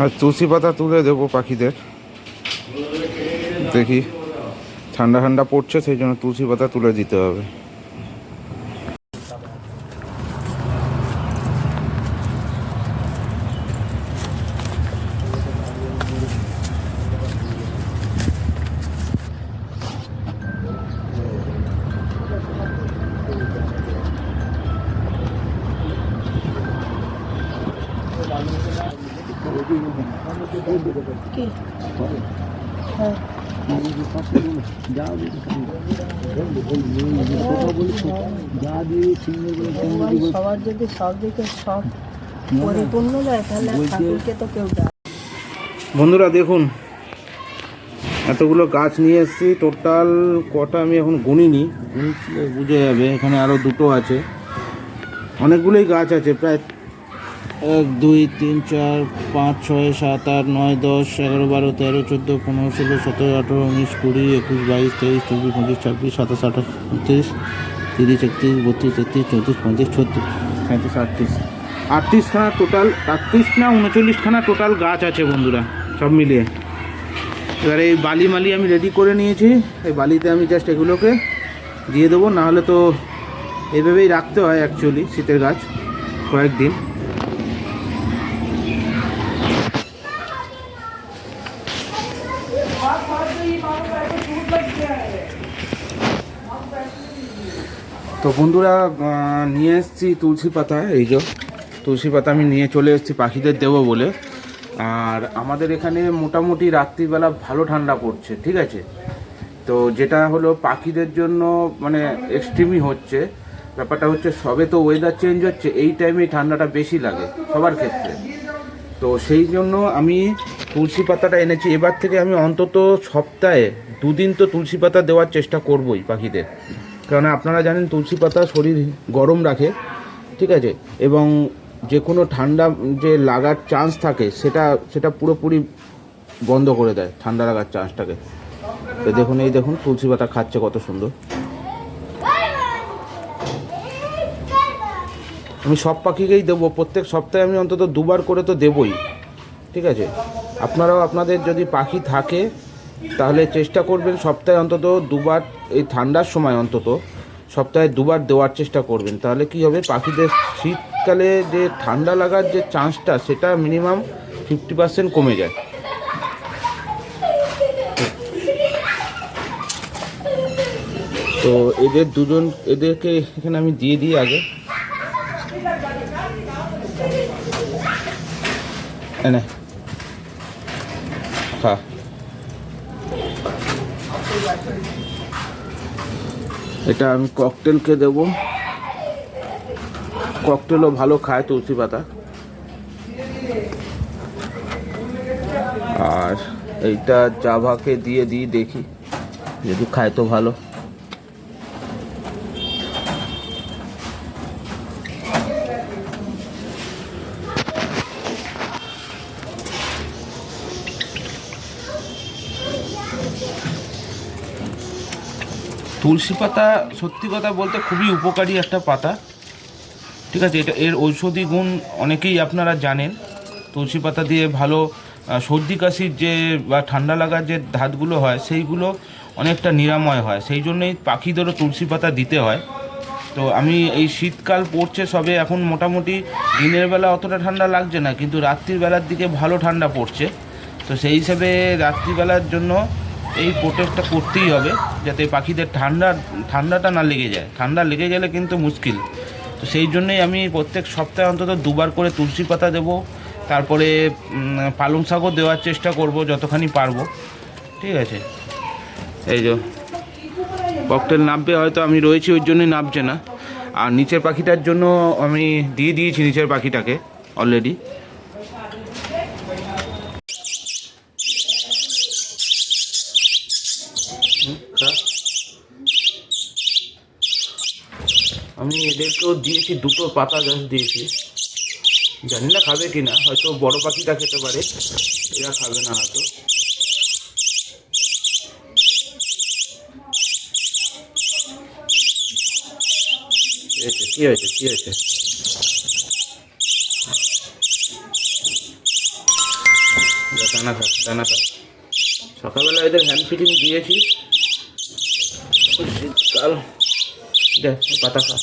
আর তুলসী পাতা তুলে দেবো পাখিদের। দেখি, ঠান্ডা ঠান্ডা পড়ছে, সেই জন্য তুলসী পাতা তুলে দিতে হবে। সবার যদি সব দিকে সব পরিপূর্ণ দেয় তাহলে ঠাকুরকে তো কেউ বন্ধুরা দেখুন এতগুলো গাছ নিয়ে এসেছি। টোটাল কটা আমি এখন গুনিনি। গুনলে বুঝে যাবে এখানে আরও দুটো আছে। অনেকগুলোই গাছ আছে প্রায় এক, দুই, তিন, চার, পাঁচ, ছয়, সাত, আট, নয়, দশ, এগারো, বারো, তেরো, চোদ্দ, পনেরো, ষোলো, সতেরো, আঠেরো, উনিশ, কুড়ি, একুশ, বাইশ, তেইশ, চব্বিশ, পঁচিশ, ছাব্বিশ, সাতাশ, আঠাশ, উনত্রিশ, তিরিশ, একত্রিশ, বত্রিশ, তেত্রিশ, চৌত্রিশ, পঁয়ত্রিশ, ছত্রিশ সাঁত্রিশ আটত্রিশ। আটত্রিশখানা টোটাল আটত্রিশ না উনচল্লিশখানা টোটাল গাছ আছে বন্ধুরা, সব মিলিয়ে। এবারে এই বালি মালি আমি রেডি করে নিয়েছি, এই বালিতে আমি জাস্ট এগুলোকে দিয়ে দেবো, নাহলে তো এইভাবেই রাখতে হয় অ্যাকচুয়ালি শীতের গাছ কয়েকদিন। তো বন্ধুরা নিয়ে এসেছি তুলসী পাতা, এই যে তুলসী পাতা আমি নিয়ে চলে এসেছি পাখিদের দেবো বলে। আর আমাদের এখানে মোটামুটি রাত্রিবেলা ভালো ঠান্ডা পড়ছে, ঠিক আছে? তো যেটা হলো পাখিদের জন্য মানে এক্সট্রিমই হচ্ছে। ব্যাপারটা হচ্ছে সবে তো ওয়েদার চেঞ্জ হচ্ছে, এই টাইমে ঠান্ডাটা বেশি লাগে সবার ক্ষেত্রে। তো সেই জন্য আমি তুলসী পাতাটা এনেছি। এবার থেকে আমি অন্তত সপ্তাহে দুদিন তো তুলসী পাতা দেওয়ার চেষ্টা করবই পাখিদের। কারণ আপনারা জানেন তুলসী পাতা শরীর গরম রাখে, ঠিক আছে? এবং যে কোনো ঠান্ডা যে লাগার চান্স থাকে, সেটা সেটা পুরোপুরি বন্ধ করে দেয়, ঠান্ডা লাগার চান্সটাকে তো দেখুন, এই দেখুন, তুলসী পাতা খাচ্ছে কত সুন্দর। আমি সব পাখিকেই দেবো, প্রত্যেক সপ্তাহে আমি অন্তত দুবার করে তো দেবই, ঠিক আছে? আপনারাও, আপনাদের যদি পাখি থাকে তাহলে চেষ্টা করবেন সপ্তাহে অন্তত দুবার, এই ঠান্ডার সময় অন্তত সপ্তাহে দুবার দেওয়ার চেষ্টা করবেন। তাহলে কি হবে? পাখিদের শীতকালে যে ঠান্ডা লাগার যে চান্সটা, সেটা মিনিমাম ফিফটি পার্সেন্ট কমে যায়। তো এদের দুজন, এদেরকে এখানে আমি দিয়ে দিই আগে। খা। এটা আমি ককটেলকে দেব। ককটেলও ভালো খায় তুলসী পাতা। আর এইটা জাভাকে দিয়ে দিই, দেখি। যদি খায় তো ভালো। তুলসী পাতা, সত্যি কথা বলতে খুবই উপকারী একটা পাতা। ঠিক আছে, এটা এর ঔষধি গুণ অনেকেই আপনারা জানেন। তুলসী পাতা দিয়ে ভালো সর্দি কাশির যে বা ঠান্ডা লাগার যে ধাতগুলো হয়, সেইগুলো অনেকটা নিরাময় হয়। সেই জন্যই পাখিদেরও তুলসী পাতা দিতে হয়। তো আমি এই শীতকাল পড়ছে সবে, এখন মোটামুটি দিনের বেলা অতটা ঠান্ডা লাগছে না, কিন্তু রাত্রির বেলার দিকে ভালো ঠান্ডা পড়ছে। তো সেই হিসাবে রাত্রিবেলার জন্য এই প্রোটেক্টটা করতেই হবে যাতে পাখিদের ঠান্ডা, ঠান্ডাটা না লেগে যায়। ঠান্ডা লেগে গেলে কিন্তু মুশকিল। তো সেই জন্যই আমি প্রত্যেক সপ্তাহে অন্তত দুবার করে তুলসী পাতা দেবো। তারপরে পালং শাকও দেওয়ার চেষ্টা করব যতখানি পারব। ঠিক আছে? এই যে, ককটেল নামবে হয়তো আমি রয়েছি, ওই জন্যই নামছে না। আর নিচের পাখিটার জন্য আমি দিয়ে দিয়েছি নিচের পাখিটাকে অলরেডি আমি এদেরকেও দিয়েছি, দুটো পাতা গাছ দিয়েছি। জানি না খাবে কি না হয়তো বড় পাখিটা খেতে পারে, এরা খাবে না হয়তো। কি হয়েছে কি হয়েছে দানা খা দানা খা। সকালবেলা এদের হ্যান্ড ফিটিং দিয়েছি। শীতকাল। দেখ পাতা খা